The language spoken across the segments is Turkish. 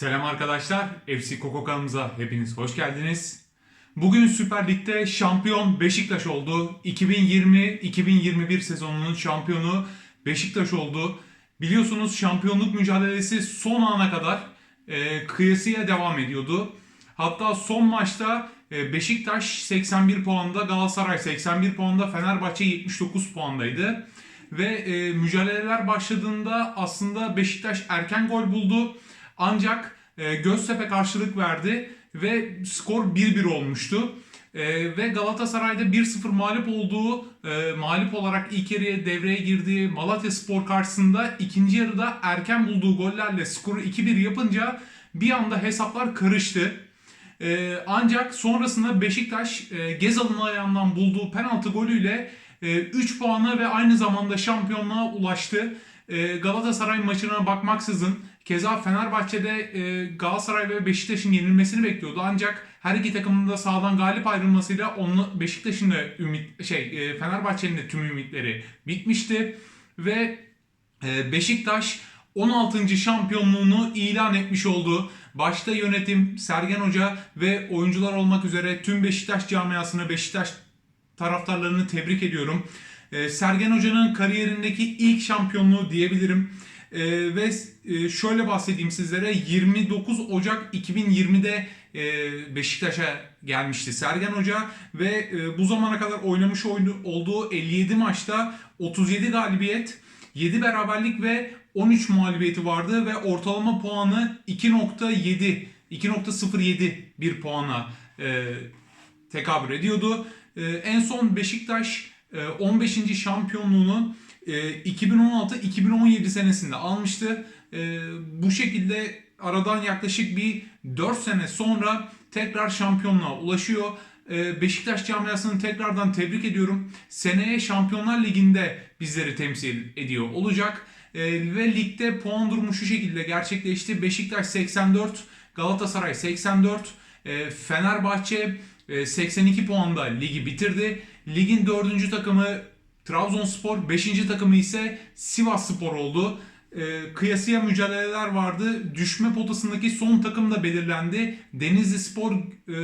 Selam arkadaşlar. FC Koko kanalımıza hepiniz hoş geldiniz. Bugün Süper Lig'de şampiyon Beşiktaş oldu. 2020-2021 sezonunun şampiyonu Beşiktaş oldu. Biliyorsunuz şampiyonluk mücadelesi son ana kadar e, kıyasıya devam ediyordu. Hatta son maçta e, Beşiktaş 81 puanda, Galatasaray 81 puanda, Fenerbahçe 79 puandaydı. Ve e, mücadeleler başladığında aslında Beşiktaş erken gol buldu. Ancak e, Göztepe karşılık verdi ve skor 1-1 olmuştu. E, ve Galatasaray'da 1-0 mağlup olduğu, e, mağlup olarak ilk yarıya devreye girdiği Malatya Spor karşısında ikinci yarıda erken bulduğu gollerle skoru 2-1 yapınca bir anda hesaplar karıştı. E, ancak sonrasında Beşiktaş e, Gezal'ın ayağından bulduğu penaltı golüyle e, 3 puana ve aynı zamanda şampiyonluğa ulaştı. E, Galatasaray maçına bakmaksızın keza Fenerbahçe'de e, Galatasaray ve Beşiktaş'ın yenilmesini bekliyordu. Ancak her iki takımın da sağdan galip ayrılmasıyla onu Beşiktaş'ın da ümit şey e, Fenerbahçe'nin de tüm ümitleri bitmişti ve e, Beşiktaş 16. şampiyonluğunu ilan etmiş oldu. Başta yönetim, Sergen Hoca ve oyuncular olmak üzere tüm Beşiktaş camiasını, Beşiktaş taraftarlarını tebrik ediyorum. Ee, Sergen Hoca'nın kariyerindeki ilk şampiyonluğu diyebilirim. Ee, ve e, şöyle bahsedeyim sizlere 29 Ocak 2020'de e, Beşiktaş'a gelmişti Sergen Hoca ve e, bu zamana kadar oynamış olduğu 57 maçta 37 galibiyet, 7 beraberlik ve 13 mağlubiyeti vardı ve ortalama puanı 2.7 2.07 bir puana e, tekabül ediyordu. E, en son Beşiktaş e, 15. şampiyonluğunu e, 2016-2017 senesinde almıştı. E, bu şekilde aradan yaklaşık bir 4 sene sonra tekrar şampiyonluğa ulaşıyor. E, Beşiktaş camiasını tekrardan tebrik ediyorum. Seneye Şampiyonlar Ligi'nde bizleri temsil ediyor olacak. E, ve ligde puan durumu şu şekilde gerçekleşti. Beşiktaş 84, Galatasaray 84, e, Fenerbahçe e, 82 puanda ligi bitirdi. Ligin dördüncü takımı Trabzonspor, 5. takımı ise Sivas Spor oldu. E, kıyasıya mücadeleler vardı. Düşme potasındaki son takım da belirlendi. Denizli Spor, e,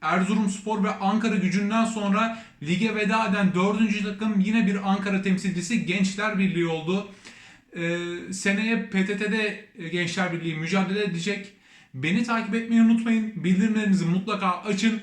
Erzurum Spor ve Ankara gücünden sonra lige veda eden dördüncü takım yine bir Ankara temsilcisi Gençler Birliği oldu. E, seneye PTT'de Gençler Birliği mücadele edecek. Beni takip etmeyi unutmayın. Bildirimlerinizi mutlaka açın.